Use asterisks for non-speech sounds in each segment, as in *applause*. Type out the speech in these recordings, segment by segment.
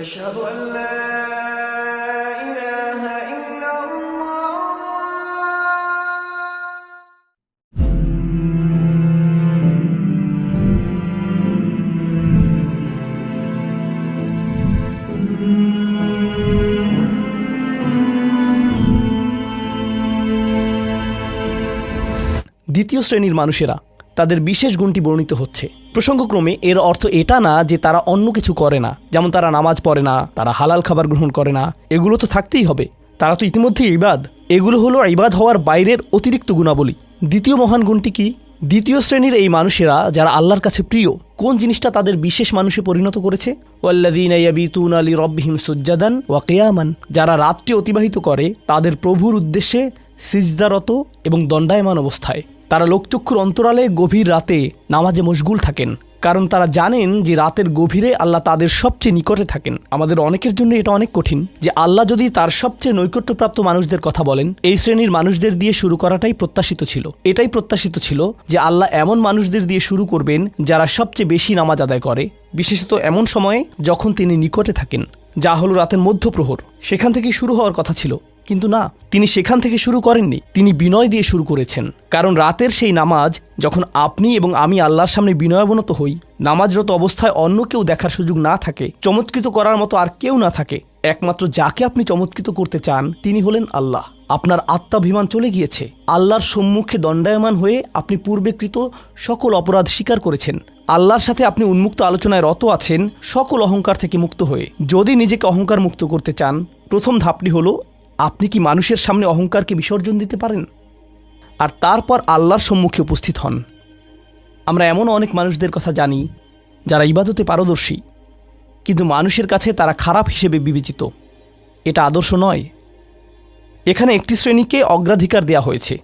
أشهد أن لا إله إلا الله দ্বিতীয় শ্রেণীর মানুষেরা তাদের বিশেষ গুণটি বর্ণিত হচ্ছে। প্রসঙ্গক্রমে এর অর্থ এটা না যে তারা অন্য কিছু করে না। যেমন তারা নামাজ পড়ে না, তারা হালাল খাবার গ্রহণ করে না। এগুলো তো থাকতেই হবে। তারা তো ইতিমধ্যে ইবাদ। এগুলো হলো ইবাদ হওয়ার বাইরের অতিরিক্ত গুণাবলী। দ্বিতীয় মহান গুণটি কি? দ্বিতীয় শ্রেণির এই মানুষেরা যারা আল্লাহর কাছে প্রিয়, কোন জিনিসটা তাদের বিশেষ মানুষে পরিণত করেছে? লিরাব্বিহিম সুজ্জাদান ওয়া কিয়ামান। যারা রাত্রি অতিবাহিত করে, তাদের প্রভুর উদ্দেশ্যে সিজদারত এবং দণ্ডায়মান অবস্থায়। তারা লোকচক্ষুর অন্তরালে গভীর রাতে নামাজে মশগুল থাকেন, কারণ তারা জানেন যে রাতের গভীরে আল্লাহ তাদের সবচেয়ে নিকটে থাকেন। আমাদের অনেকের জন্য এটা অনেক কঠিন যে আল্লাহ যদি তার সবচেয়ে নৈকট্যপ্রাপ্ত মানুষদের কথা বলেন, এই শ্রেণির মানুষদের দিয়ে শুরু করাটাই প্রত্যাশিত ছিল। এটাই প্রত্যাশিত ছিল যে আল্লাহ এমন মানুষদের দিয়ে শুরু করবেন যারা সবচেয়ে বেশি নামাজ আদায় করে, বিশেষত এমন সময়ে যখন তিনি নিকটে থাকেন, যা হলো রাতের মধ্যপ্রহর। সেখান থেকেই শুরু হওয়ার কথা ছিল। কিন্তু না, তিনি সেখান থেকে শুরু করেননি। তিনি বিনয় দিয়ে শুরু করেছেন। কারণ রাতের সেই নামাজ, যখন আপনি এবং আমি আল্লাহর সামনে বিনয়াবনত হই, নামাজরত অবস্থায় অন্য কেউ দেখার সুযোগ না থাকে, চমৎকৃত করার মতো আর কেউ না থাকে, একমাত্র যাকে আপনি চমৎকৃত করতে চান, তিনি হলেন আল্লাহ। আপনার আত্মাভিমান চলে গিয়েছে। আল্লাহর সম্মুখে দণ্ডায়মান হয়ে আপনি পূর্বেকৃত সকল অপরাধ স্বীকার করেছেন। আল্লাহর সাথে আপনি উন্মুক্ত আলোচনায় রত আছেন, সকল অহংকার থেকে মুক্ত হয়ে। যদি নিজেকে অহংকার মুক্ত করতে চান, প্রথম ধাপটি হলো আপনি কি মানুষের সামনে অহংকারকে বিসর্জন দিতে পারেন? আর তারপর আল্লাহর সম্মুখে উপস্থিত হন। আমরা এমন অনেক মানুষদের কথা জানি, যারা ইবাদতে পারদর্শী, কিন্তু মানুষের কাছে তারা খারাপ হিসেবে বিবেচিত। এটা আদর্শ নয়। এখানে একটি শ্রেণীকে অগ্রাধিকার দেয়া হয়েছে।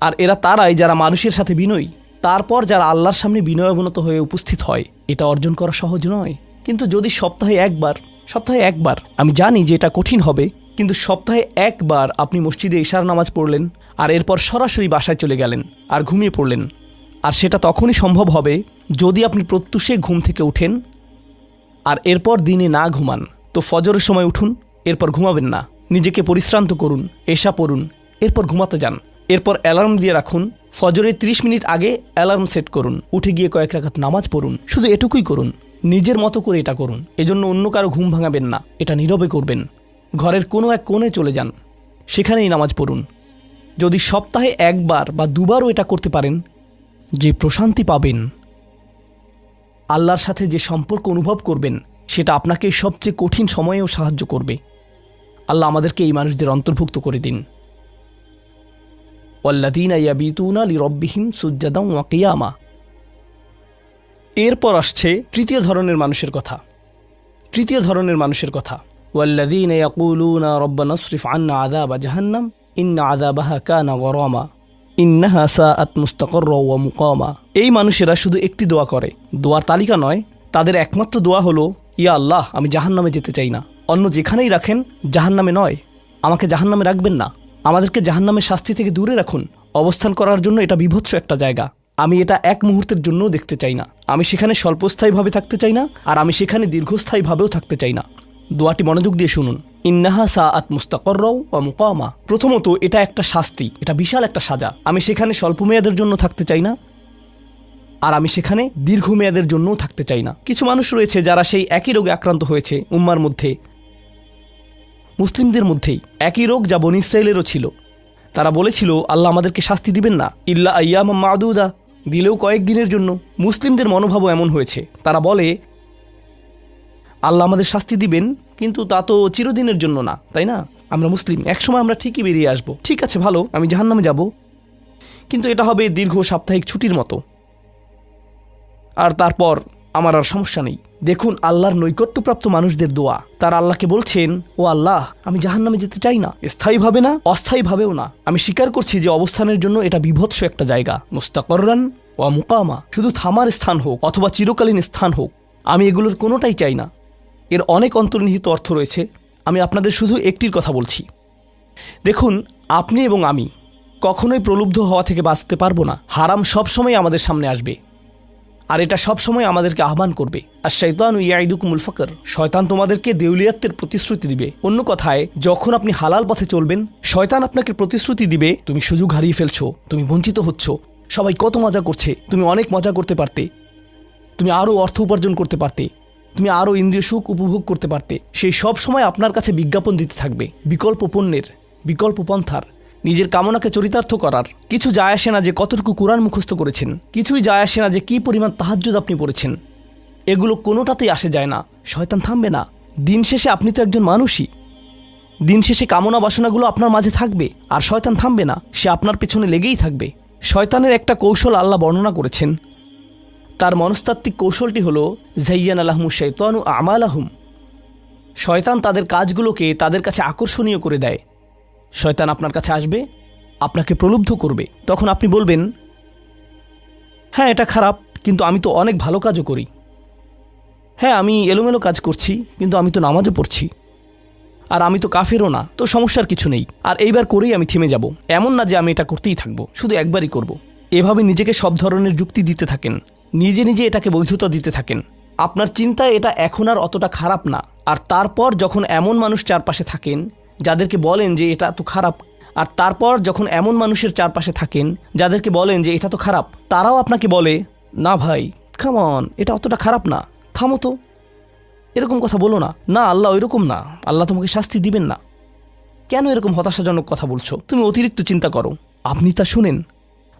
আর এরা তারাই যারা মানুষের সাথে বিনয়ী, তারপর যারা আল্লাহর সামনে বিনয়াবনত হয়ে উপস্থিত হয়, এটা অর্জন করা সহজ নয়। কিন্তু যদি সপ্তাহে একবার সপ্তাহে একবার, আমি জানি যে এটা কঠিন হবে কিন্তু সপ্তাহে একবার আপনি মসজিদে ইশার নামাজ পড়লেন আর এরপর সরাসরি বাসায় চলে গেলেন আর ঘুমিয়ে পড়লেন। আর সেটা তখনই সম্ভব হবে যদি আপনি প্রত্যুষে ঘুম থেকে উঠেন আর এরপর দিনে না ঘুমান। তো ফজরের সময় উঠুন, এরপর ঘুমাবেন না। নিজেকে পরিশ্রান্ত করুন, এশা পড়ুন, এরপর ঘুমাতে যান। এরপর অ্যালার্ম দিয়ে রাখুন, ফজরের ৩০ মিনিট আগে অ্যালার্ম সেট করুন, উঠে গিয়ে কয়েক রাখাত নামাজ পড়ুন, শুধু এটুকুই করুন, নিজের মতো করে এটা করুন। এজন্য অন্য কারও ঘুম ভাঙাবেন না, এটা নীরবে করবেন। ঘরের কোনো এক কোণে চলে যান। সেখানেই নামাজ পড়ুন। যদি সপ্তাহে একবার বা দুবারও এটা করতে পারেন, যে প্রশান্তি পাবেন। আল্লাহর সাথে যে সম্পর্ক অনুভব করবেন, সেটা আপনাকে সবচেয়ে কঠিন সময়েও সাহায্য করবে। আল্লাহ আমাদেরকে এই মানুষদের অন্তর্ভুক্ত করে দিন। এরপর আসছে তৃতীয় ধরনের মানুষের কথা। তৃতীয় ধরনের মানুষের কথা। ওয়াল্লাদিন ইয়াকুলুনা রব্বানা সরিফ আন্না আযাবা জাহান্নাম ইন্না আযাবাহা কানা গরামা ইন্নাহা সাআত মুস্তাকর মুকামা এই মানুষেরা শুধু একটি দোয়া করে। দোয়ার তালিকা নয়, তাদের একমাত্র দোয়া হলো, ইয়া আল্লাহ, আমি জাহান্নামে যেতে চাই না। অন্য যেখানেই রাখেন, জাহান্নামে নয়। আমাকে জাহান্নামে রাখবেন না। আমাদেরকে জাহান্নামের শাস্তি থেকে দূরে রাখুন। অবস্থান করার জন্য এটা বিভৎস একটা জায়গা। আমি এটা এক মুহূর্তের জন্যও দেখতে চাই না। আমি সেখানে স্বল্পস্থায়ীভাবে থাকতে চাই না, আর আমি সেখানে দীর্ঘস্থায়ীভাবেও থাকতে চাই না। দোয়াটি মনোযোগ দিয়ে শুনুন। ইন্নাহা সা আত মুস্তাকর্রাও ও মুকামা। প্রথমত, এটা একটা শাস্তি, এটা বিশাল একটা সাজা। আমি সেখানে স্বল্প মেয়াদের জন্য থাকতে চাই না। আর আমি সেখানে দীর্ঘমেয়াদের জন্যও থাকতে চাই না। কিছু মানুষ রয়েছে যারা সেই একই রোগে আক্রান্ত হয়েছে উম্মার মধ্যে। মুসলিমদের মধ্যেই একই রোগ যা বন ইসরায়েলেরও ছিল। তারা বলেছিল, আল্লাহ আমাদেরকে শাস্তি দিবেন না। ইল্লা আয়াম মাদুদা। দিলেও কয়েক দিনের জন্য। মুসলিমদের মনোভাবও এমন হয়েছে। তারা বলে আল্লাহ আমাদের শাস্তি দিবেন, কিন্তু তা তো চিরদিনের জন্য না, তাই না? আমরা মুসলিম, একসময় আমরা ঠিকই বেরিয়ে আসব। ঠিক আছে, ভালো, আমি জাহান্নামে যাব। কিন্তু এটা হবে দীর্ঘ সাপ্তাহিক ছুটির মতো। আর তারপর আমার আর সমস্যা নেই। দেখুন, আল্লাহর নৈকট্যপ্রাপ্ত মানুষদের দোয়া। তারা আল্লাহকে বলছেন, ও আল্লাহ, আমি জাহান্নামে যেতে চাই না। স্থায়ীভাবে না, অস্থায়ীভাবেও না। আমি স্বীকার করছি যে অবস্থানের জন্য এটা বিভৎস একটা জায়গা। মুস্তাকরান ও মুকামা। শুধু থামার স্থান হোক, অথবা চিরকালীন স্থান হোক, আমি এগুলোর কোনোটাই চাই না। এর অনেক অন্তর্নিহিত অর্থ রয়েছে। আমি আপনাদের শুধু একটির কথা বলছি। দেখুন, আপনি এবং আমি কখনোই প্রলুব্ধ হওয়া থেকে বাঁচতে পারব না। হারাম সবসময় আমাদের সামনে আসবে। আর এটা সবসময় আমাদেরকে আহ্বান করবে। আর শৈতান ইয়াইদুকুমুল ফকর, শয়তান তোমাদেরকে দেউলিয়াত্বের প্রতিশ্রুতি দিবে। অন্য কথায়, যখন আপনি হালাল পথে চলবেন, শয়তান আপনাকে প্রতিশ্রুতি দিবে, তুমি সুযোগ হারিয়ে ফেলছো, তুমি বঞ্চিত হচ্ছ, সবাই কত মজা করছে, তুমি অনেক মজা করতে পারতে, তুমি আরও অর্থ উপার্জন করতে পারতে। তুমি আরও ইন্দ্রিয় সুখ উপভোগ করতে পারতে। সেই সব সময় আপনার কাছে বিজ্ঞাপন দিতে থাকবে। বিকল্প পণ্যের, বিকল্প পন্থার, নিজের কামনাকে চরিতার্থ করার। কিছু যায় আসে না যে কতটুকু কোরআন মুখস্থ করেছেন। কিছুই যায় আসে না যে কী পরিমাণ তাহাজ্জুদ আপনি পড়েছেন। এগুলো কোনোটাতেই আসে যায় না। শয়তান থামবে না। দিন শেষে আপনি তো একজন মানুষই। দিন শেষে কামনা বাসনাগুলো আপনার মাঝে থাকবে, আর শয়তান থামবে না। সে আপনার পেছনে লেগেই থাকবে। শয়তানের একটা কৌশল আল্লাহ বর্ণনা করেছেন। তার মনস্তাত্ত্বিক কৌশলটি হলো জাইয়ান আলাহমু শৈতানু আমাল আহম শয়তান তাদের কাজগুলোকে তাদের কাছে আকর্ষণীয় করে দেয়। শয়তান আপনার কাছে আসবে, আপনাকে প্রলুব্ধ করবে। তখন আপনি বলবেন হ্যাঁ এটা খারাপ, কিন্তু আমি তো অনেক ভালো কাজও করি। হ্যাঁ আমি এলোমেলো কাজ করছি, কিন্তু আমি তো নামাজও পড়ছি। আর আমি তো কাফেরও না, তো সমস্যার কিছু নেই। আর এইবার করেই আমি থেমে যাব। এমন না যে আমি এটা করতেই থাকব, শুধু একবারই করব। এভাবে নিজেকে সব ধরনের যুক্তি দিতে থাকেন। নিজে নিজে এটাকে বৈধতা দিতে থাকেন। আপনার চিন্তায় এটা এখন আর অতটা খারাপ না। আর তারপর যখন এমন মানুষ চারপাশে থাকেন, যাদেরকে বলেন যে এটা তো খারাপ, আর তারপর যখন এমন মানুষের চারপাশে থাকেন, যাদেরকে বলেন যে এটা তো খারাপ, তারাও আপনাকে বলে, না ভাই খামন এটা অতটা খারাপ না, থামো তো। এরকম কথা বলো না। না, আল্লাহ ওইরকম না। আল্লাহ তোমাকে শাস্তি দিবেন না। কেন এরকম হতাশাজনক কথা বলছো? তুমি অতিরিক্ত চিন্তা করো। আপনি তা শুনেন।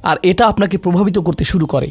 আর এটা আপনাকে প্রভাবিত করতে শুরু করে।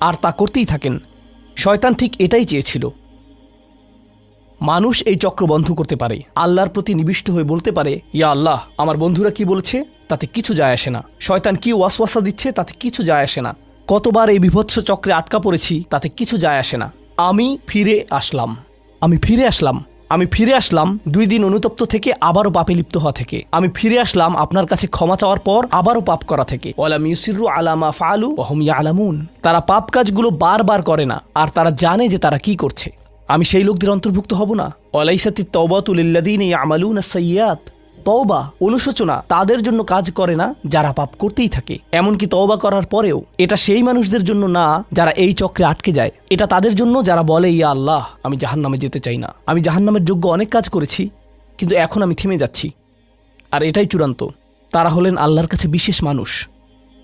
আর তা করতেই থাকেন। শয়তান ঠিক এটাই চেয়েছিল। মানুষ এই চক্র বন্ধ করতে পারে। আল্লাহর প্রতি নিবিষ্ট হয়ে বলতে পারে, ইয়া আল্লাহ, আমার বন্ধুরা কি বলছে? তাতে কিছু যায় আসে না। শয়তান কি ওয়াসওয়াসা দিচ্ছে? তাতে কিছু যায় আসে না। কতবার এই বিভৎস চক্রে আটকা পড়েছি? তাতে কিছু যায় আসে না। আমি ফিরে আসলাম। আমি ফিরে আসলাম। আমি ফিরে আসলাম দুই দিন অনুতপ্ত থেকে, আবারও পাপে লিপ্ত হওয়া থেকে। আমি ফিরে আসলাম আপনার কাছে ক্ষমা চাওয়ার পর, আবারও পাপ করা থেকে। আলামা ফালু আলামুন তারা পাপ কাজগুলো বারবার করে না, আর তারা জানে যে তারা কি করছে। আমি সেই লোকদের অন্তর্ভুক্ত হব না। অলাইসাতি তওবাতুলিল্লাদিন আমালুন সৈয়াত তওবা, অনুশোচনা তাদের জন্য কাজ করে না, যারা পাপ করতেই থাকে। এমনকি তওবা করার পরেও এটা সেই মানুষদের জন্য না যারা এই চক্রে আটকে যায়। এটা তাদের জন্য যারা বলে, ইয়া আল্লাহ, আমি জাহান নামে যেতে চাই না। আমি জাহান নামের যোগ্য অনেক কাজ করেছি, কিন্তু এখন আমি থেমে যাচ্ছি। আর এটাই চূড়ান্ত। তারা হলেন আল্লাহর কাছে বিশেষ মানুষ।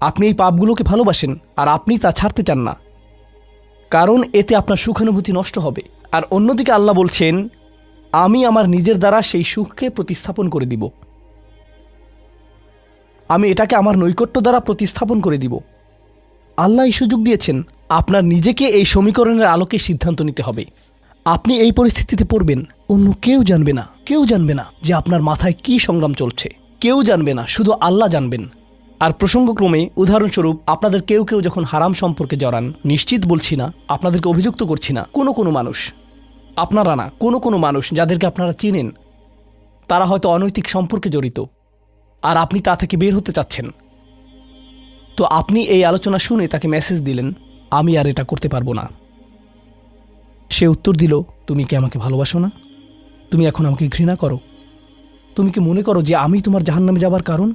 আপনি এই পাপগুলোকে ভালোবাসেন আর আপনি তা ছাড়তে চান না। কারণ এতে আপনার সুখানুভূতি নষ্ট হবে। আর অন্যদিকে আল্লাহ বলছেন, আমি আমার নিজের দ্বারা সেই সুখকে প্রতিস্থাপন করে দিব। আমি এটাকে আমার নৈকট্য দ্বারা প্রতিস্থাপন করে দিব। আল্লাহ এই সুযোগ দিয়েছেন, আপনার নিজেকে এই সমীকরণের আলোকে সিদ্ধান্ত নিতে হবে। আপনি এই পরিস্থিতিতে পড়বেন, অন্য কেউ জানবে না, কেউ জানবে না যে আপনার মাথায় কি সংগ্রাম চলছে। কেউ জানবে না, শুধু আল্লাহ জানবেন। আর প্রসঙ্গক্রমে উদাহরণস্বরূপ, আপনাদের কেউ কেউ যখন হারাম সম্পর্কে জড়ান, নিশ্চিত বলছি না, আপনাদেরকে অভিযুক্ত করছি না, কোনো কোনো মানুষ। আপনারা না, কোনো কোনো মানুষ যাদেরকে আপনারা চিনেন, তারা হয়তো অনৈতিক সম্পর্কে জড়িত, আর আপনি তা থেকে বের হতে চাচ্ছেন। তো আপনি এই আলোচনা শুনে তাকে মেসেজ দিলেন, আমি আর এটা করতে পারব না। সে উত্তর দিল, তুমি কি আমাকে ভালোবাসো না? তুমি এখন আমাকে ঘৃণা করো। তুমি কি মনে করো যে আমি তোমার জাহান্নামে যাবার কারণ?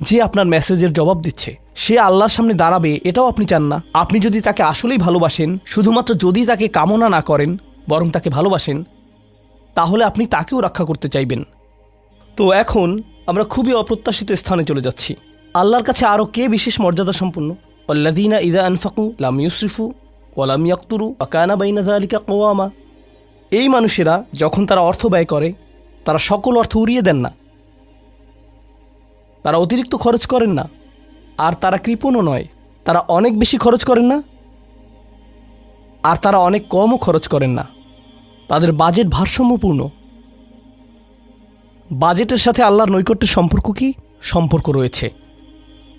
যে আপনার মেসেজের জবাব দিচ্ছে, সে আল্লাহর সামনে দাঁড়াবে, এটাও আপনি চান না। আপনি যদি তাকে আসলেই ভালোবাসেন, শুধুমাত্র যদি তাকে কামনা না করেন, বরং তাকে ভালোবাসেন, তাহলে আপনি তাকেও রক্ষা করতে চাইবেন। তো এখন আমরা খুবই অপ্রত্যাশিত স্থানে চলে যাচ্ছি। আল্লাহর কাছে আরও কে বিশেষ মর্যাদা সম্পন্ন? অল্লাদিনা ইদা আনফাকু লাম ইউসরিফু ওলাম ইয়াক্তুরু আকানা বাইনা আলিকা কোয়ামা এই মানুষেরা যখন তারা অর্থ ব্যয় করে, তারা সকল অর্থ উড়িয়ে দেন না। তারা অতিরিক্ত খরচ করেন না। আর তারা কৃপণও নয়। তারা অনেক বেশি খরচ করেন না। আর তারা অনেক কমও খরচ করেন না। তাদের বাজেট ভারসাম্যপূর্ণ। বাজেটের সাথে আল্লাহর নৈকট্যের সম্পর্ক কি? সম্পর্ক রয়েছে।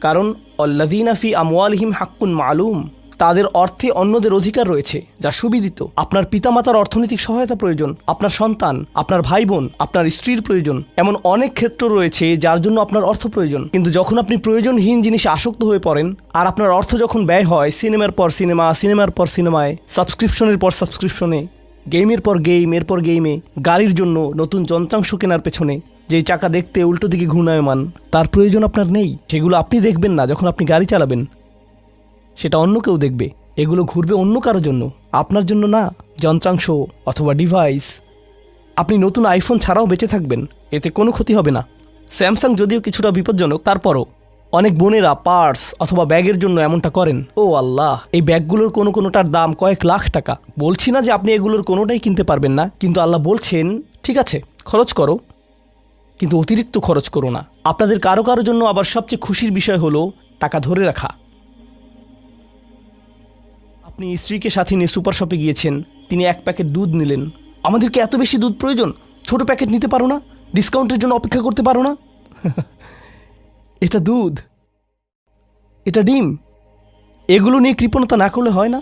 কারণ অল্লাদিনা ফি আমওয়ালহিম হাক্কুন মালুম। তাদের অর্থে অন্যদের অধিকার রয়েছে, যা সুবিদিত। আপনার পিতামাতার অর্থনৈতিক সহায়তা প্রয়োজন, আপনার সন্তান, আপনার ভাই বোন আপনার স্ত্রীর প্রয়োজন। এমন অনেক ক্ষেত্র রয়েছে যার জন্য আপনার অর্থ প্রয়োজন। কিন্তু যখন আপনি প্রয়োজনহীন জিনিসে আসক্ত হয়ে পড়েন, আর আপনার অর্থ যখন ব্যয় হয় সিনেমার পর সিনেমা, সিনেমার পর সিনেমায়, সাবস্ক্রিপশনের পর সাবস্ক্রিপশনে, গেমের পর গেম এরপর গেমে, গাড়ির জন্য নতুন যন্ত্রাংশ কেনার পেছনে, যেই চাকা দেখতে উল্টো দিকে ঘূর্ণায়মান, তার প্রয়োজন আপনার নেই। সেগুলো আপনি দেখবেন না যখন আপনি গাড়ি চালাবেন। সেটা অন্য কেউ দেখবে। এগুলো ঘুরবে অন্য কারোর জন্য। আপনার জন্য না, যন্ত্রাংশ অথবা ডিভাইস আপনি নতুন আইফোন ছাড়াও বেঁচে থাকবেন। এতে কোনো ক্ষতি হবে না। স্যামসাং যদিও কিছুটা বিপজ্জনক, তারপরও অনেক বোনেরা পার্স অথবা ব্যাগের জন্য এমনটা করেন। ও আল্লাহ, এই ব্যাগগুলোর কোনো কোনোটার দাম কয়েক লাখ টাকা। বলছি না যে আপনি এগুলোর কোনোটাই কিনতে পারবেন না, কিন্তু আল্লাহ বলছেন, ঠিক আছে, খরচ করো। কিন্তু অতিরিক্ত খরচ করো না। আপনাদের কারও কারও জন্য আবার সবচেয়ে খুশির বিষয় হলো, টাকা ধরে রাখা। আপনি স্ত্রীকে সাথে নিয়ে সুপার শপে গিয়েছেন, তিনি এক প্যাকেট দুধ নিলেন। আমাদেরকে এত বেশি দুধ প্রয়োজন? ছোট প্যাকেট নিতে পারো না? ডিসকাউন্টের জন্য অপেক্ষা করতে পারো না? *laughs* এটা দুধ। এটা ডিম। এগুলো নিয়ে কৃপণতা না করলে হয় না?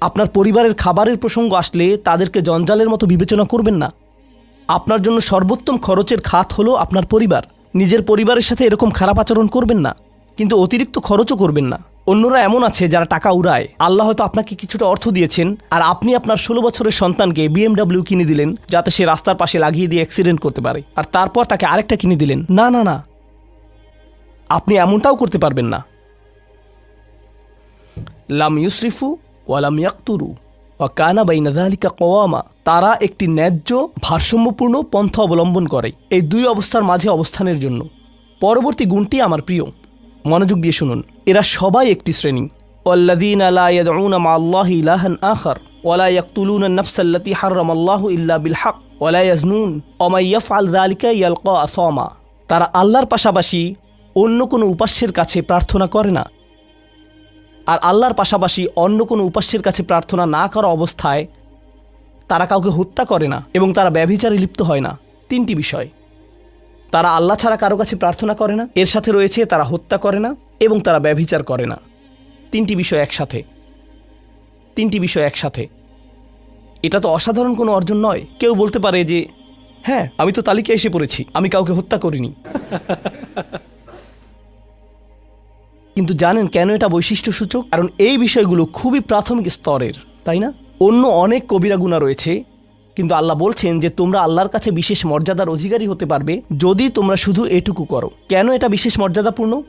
আপনার পরিবারের খাবারের প্রসঙ্গ আসলে তাদেরকে জঞ্জালের মতো বিবেচনা করবেন না। আপনার জন্য সর্বোত্তম খরচের খাত হলো আপনার পরিবার। নিজের পরিবারের সাথে এরকম খারাপ আচরণ করবেন না। কিন্তু অতিরিক্ত খরচও করবেন না। অন্যরা এমন আছে যারা টাকা উড়ায়। আল্লাহ হয়তো আপনাকে কিছুটা অর্থ দিয়েছেন, আর আপনি আপনার ষোলো বছরের সন্তানকে বিএমডাব্লিউ কিনে দিলেন, যাতে সে রাস্তার পাশে লাগিয়ে দিয়ে অ্যাক্সিডেন্ট করতে পারে। আর তারপর তাকে আরেকটা কিনে দিলেন। না না না। আপনি এমনটাও করতে পারবেন না। লাম ইউসরিফু ওয়ালাম ইয়াক্তুরু ওয়া কানা বাইনা যালিকা কওয়ামা। তারা একটি ন্যায্য, ভারসাম্যপূর্ণ পন্থা অবলম্বন করে এই দুই অবস্থার মাঝে অবস্থানের জন্য। পরবর্তী গুণটি আমার প্রিয়। মনোযোগ দিয়ে শুনুন। এরা সবাই একটি শ্রেণি। ইয়াদউনা মা আল্লাহি ইলাহান আখার ওয়ালা ইয়াকতুলুন নফসাল্লাতি হাররাম আল্লাহ ইল্লা বিল হক ওয়ালা ইয়াজনুন ওমা ইয়াফআল যালিকা ইয়ালকা আসামা তারা আল্লাহর পাশাপাশি অন্য কোনো উপাস্যের কাছে প্রার্থনা করে না। আর আল্লাহর পাশাপাশি অন্য কোনো উপাস্যের কাছে প্রার্থনা না করা অবস্থায় তারা কাউকে হত্যা করে না এবং তারা ব্যভিচারে লিপ্ত হয় না। তিনটি বিষয়। তারা আল্লাহ ছাড়া কারও কাছে প্রার্থনা করে না। এর সাথে রয়েছে তারা হত্যা করে না এবং তারা ব্যভিচার করে না। তিনটি বিষয় একসাথে। তিনটি বিষয় একসাথে। এটা তো অসাধারণ কোনো অর্জন নয়। কেউ বলতে পারে যে হ্যাঁ আমি তো তালিকায় এসে পড়েছি। আমি কাউকে হত্যা করিনি। *laughs* কিন্তু জানেন কেন এটা বৈশিষ্ট্য সূচক কারণ এই বিষয়গুলো খুবই প্রাথমিক স্তরের, তাই না? অন্য অনেক কবিরা গুণা রয়েছে, কিন্তু আল্লাহ বলছেন যে তোমরা আল্লাহর কাছে বিশেষ মর্যাদার অধিকারী হতে পারবে যদি তোমরা শুধু এটুকু করো। কেন এটা বিশেষ মর্যাদাপূর্ণ?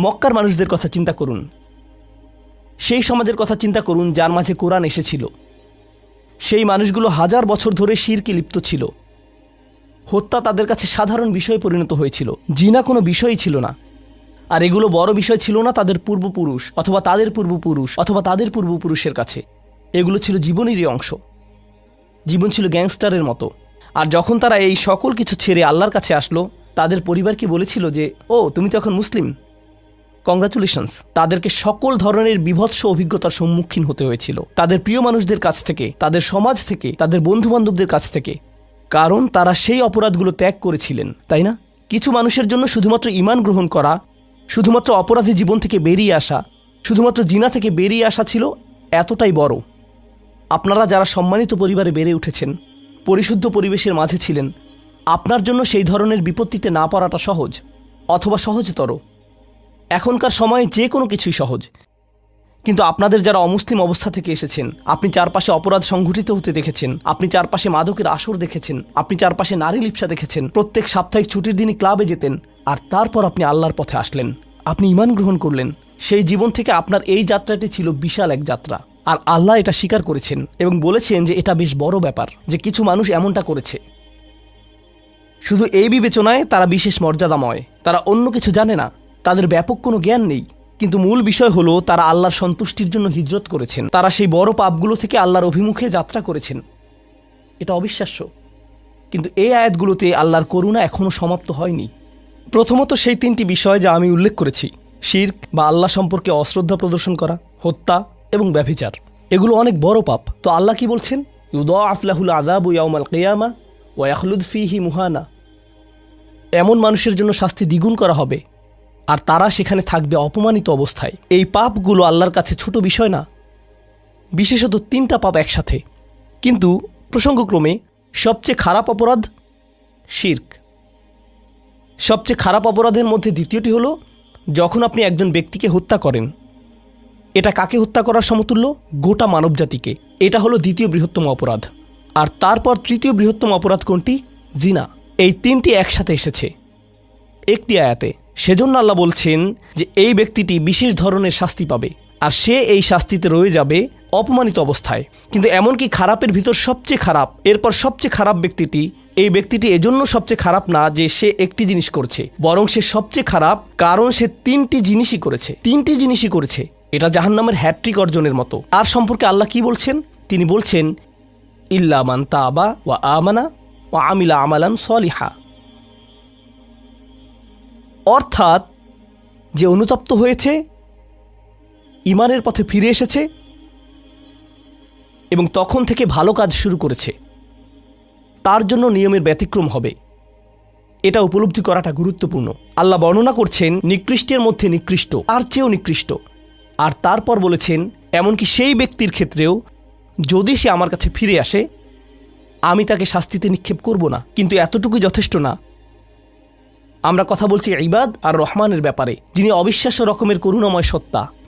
মক্কার মানুষদের কথা চিন্তা করুন। সেই সমাজের কথা চিন্তা করুন যার মাঝে কোরআন এসেছিল। সেই মানুষগুলো হাজার বছর ধরে শিরকে লিপ্ত ছিল। হত্যা তাদের কাছে সাধারণ বিষয়ে পরিণত হয়েছিল। জিনা কোনো বিষয়ই ছিল না। আর এগুলো বড় বিষয় ছিল না তাদের পূর্বপুরুষ, অথবা তাদের পূর্বপুরুষ, অথবা তাদের পূর্বপুরুষের কাছে। এগুলো ছিল জীবনেরই অংশ। জীবন ছিল গ্যাংস্টারের মতো। আর যখন তারা এই সকল কিছু ছেড়ে আল্লাহর কাছে আসলো, তাদের পরিবারকে বলেছিল যে, ও, তুমি তো এখন মুসলিম? কংগ্রাচুলেশনস তাদেরকে সকল ধরনের বিভৎস অভিজ্ঞতার সম্মুখীন হতে হয়েছিল। তাদের প্রিয় মানুষদের কাছ থেকে, তাদের সমাজ থেকে, তাদের বন্ধু বান্ধবদের কাছ থেকে। কারণ তারা সেই অপরাধগুলো ত্যাগ করেছিলেন, তাই না? কিছু মানুষের জন্য শুধুমাত্র ইমান গ্রহণ করা শুধুমাত্র অপরাধী জীবন থেকে বেরিয়ে আসা, শুধুমাত্র জিনা থেকে বেরিয়ে আসা ছিল এতটাই বড়। আপনারা যারা সম্মানিত পরিবারে বেড়ে উঠেছেন, পরিশুদ্ধ পরিবেশের মাঝে ছিলেন, আপনার জন্য সেই ধরনের বিপত্তিতে না পড়াটা সহজ অথবা সহজতর। এখনকার সময়ে যে কোনো কিছুই সহজ। কিন্তু আপনাদের যারা অমুসলিম অবস্থা থেকে এসেছেন, আপনি চারপাশে অপরাধ সংঘটিত হতে দেখেছেন, আপনি চারপাশে মাদকের আসর দেখেছেন, আপনি চারপাশে নারী লিপসা দেখেছেন, প্রত্যেক সাপ্তাহিক ছুটির দিনই ক্লাবে যেতেন আর তারপর আপনি আল্লাহর পথে আসলেন। আপনি ইমান গ্রহণ করলেন। সেই জীবন থেকে আপনার এই যাত্রাটি ছিল বিশাল এক যাত্রা। আর আল্লাহ এটা স্বীকার করেছেন এবং বলেছেন যে এটা বেশ বড় ব্যাপার যে কিছু মানুষ এমনটা করেছে। শুধু এই বিবেচনায় তারা বিশেষ মর্যাদাময়। তারা অন্য কিছু জানে না। তাদের ব্যাপক কোনো জ্ঞান নেই। কিন্তু মূল বিষয় হলো তারা আল্লাহর সন্তুষ্টির জন্য হিজরত করেছেন। তারা সেই বড় পাপগুলো থেকে আল্লাহর অভিমুখে যাত্রা করেছেন। এটা অবিশ্বাস্য। কিন্তু এই আয়াতগুলোতে আল্লাহর করুণা এখনও সমাপ্ত হয়নি। প্রথমত সেই তিনটি বিষয় যা আমি উল্লেখ করেছি, শির্ক বা আল্লাহ সম্পর্কে অশ্রদ্ধা প্রদর্শন করা, হত্যা এবং ব্যভিচার। এগুলো অনেক বড় পাপ। তো আল্লাহ কি বলছেন? ইউদ আফলাহুল আদাবু ইয়াউমাল কেয়ামা ওয়াখলুদ ফিহি মুহানা। এমন মানুষের জন্য শাস্তি দ্বিগুণ করা হবে, আর তারা সেখানে থাকবে অপমানিত অবস্থায়। এই পাপগুলো আল্লাহর কাছে ছোট বিষয় না, বিশেষত তিনটা পাপ একসাথে। কিন্তু প্রসঙ্গক্রমে সবচেয়ে খারাপ অপরাধ শির্ক। সবচেয়ে খারাপ অপরাধের মধ্যে দ্বিতীয়টি হলো, যখন আপনি একজন ব্যক্তিকে হত্যা করেন, এটা কাকে হত্যা করার সমতুল্য? গোটা মানবজাতিকে। এটা হলো দ্বিতীয় বৃহত্তম অপরাধ। আর তারপর তৃতীয় বৃহত্তম অপরাধ কোনটি? জিনা। এই তিনটি একসাথে এসেছে। একটি আয়াতে, সেজন্য আল্লাহ বলছেন যে, এই ব্যক্তিটি বিশেষ ধরনের শাস্তি পাবে। আর সে এই শাস্তিতে রয়ে যাবে অপমানিত অবস্থায়। কিন্তু এমনকি খারাপের ভিতর সবচেয়ে খারাপ, এরপর সবচেয়ে খারাপ ব্যক্তিটি, এই ব্যক্তিটি এজন্য সবচেয়ে খারাপ না যে সে একটি জিনিস করছে, বরং সে সবচেয়ে খারাপ কারণ সে তিনটি জিনিসই করেছে। তিনটি জিনিসই করেছে। এটা জাহান্নামের হ্যাট্রিক অর্জনের মতো। আর সম্পর্কে আল্লাহ কি বলছেন? তিনি বলছেন ইল্লামান তাবা ওয়া আমানা ওয়া আমিলা আমালান সলিহা। অর্থাৎ, যে অনুতপ্ত হয়েছে ইমানের পথে ফিরে এসেছে এবং তখন থেকে ভালো কাজ শুরু করেছে। তার জন্য নিয়মের ব্যতিক্রম হবে। এটা উপলব্ধি করাটা গুরুত্বপূর্ণ। আল্লাহ বর্ণনা করছেন, নিকৃষ্টের মধ্যে নিকৃষ্ট আর চেয়েও নিকৃষ্ট। আর তারপর বলেছেন, এমনকি সেই ব্যক্তির ক্ষেত্রেও যদি সে আমার কাছে ফিরে আসে, আমি তাকে শাস্তিতে নিক্ষেপ করব না। কিন্তু এতটুকু যথেষ্ট না। আমরা কথা বলছি ইবাদ আর রহমানের ব্যাপারে, যিনি অবিশ্বাস্য রকমের করুণাময় সত্তা।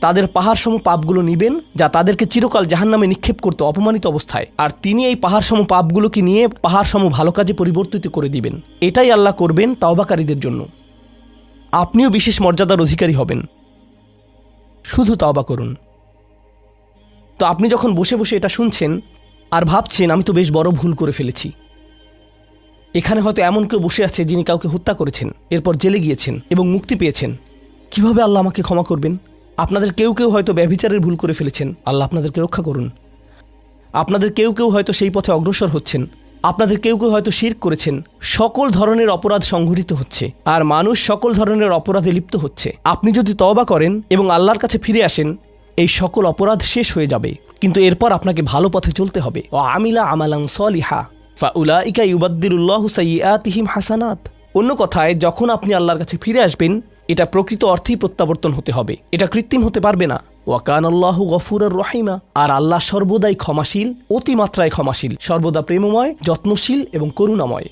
তাদের পাহাড়সম পাপগুলো নিবেন, যা তাদেরকে চিরকাল জাহান্নামে নিক্ষেপ করতে অপমানিত অবস্থায়। আর তিনি এই পাহাড়সম পাপগুলোকে নিয়ে পাহাড়সম ভালো কাজে পরিবর্তিত করে দিবেন। এটাই আল্লাহ করবেন তাওবাকারীদের জন্য। আপনিও বিশেষ মর্যাদার অধিকারী হবেন। শুধু তাওবা করুন। তো আপনি যখন বসে বসে এটা শুনছেন আর ভাবছেন, আমি তো বেশ বড় ভুল করে ফেলেছি। এখানে হয়তো এমন কেউ বসে আছে যিনি কাউকে হত্যা করেছেন, এরপর জেলে গিয়েছেন এবং মুক্তি পেয়েছেন। কীভাবে আল্লাহ আমাকে ক্ষমা করবেন? আপনাদের কেউ কেউ হয়তো ব্যভিচারের ভুল করে ফেলেছেন। আল্লাহ আপনাদেরকে রক্ষা করুন। আপনাদের কেউ কেউ হয়তো সেই পথে অগ্রসর হচ্ছেন। আপনাদের কেউ কেউ হয়তো শির করেছেন। সকল ধরনের অপরাধ সংঘটিত হচ্ছে। আর মানুষ সকল ধরনের অপরাধে লিপ্ত হচ্ছে। আপনি যদি তওবা করেন এবং আল্লাহর কাছে ফিরে আসেন, এই সকল অপরাধ শেষ হয়ে যাবে। কিন্তু এরপর আপনাকে ভালো পথে চলতে হবে। ও আমিলা আমালাং সলিহা, ফা ফাউলা ইকা ইউবাদ্দিরুল্লাহ সাইয়াতিহিম হাসানাত। অন্য কথায়, যখন আপনি আল্লাহর কাছে ফিরে আসবেন এটা প্রকৃত অর্থেই প্রত্যাবর্তন হতে হবে। এটা কৃত্রিম হতে পারবে না। ওয়াকান আল্লাহ গফুর রহিমা। আর আল্লাহ সর্বদাই ক্ষমাশীল, অতিমাত্রায় ক্ষমাশীল, সর্বদা প্রেমময়, যত্নশীল এবং করুণাময়।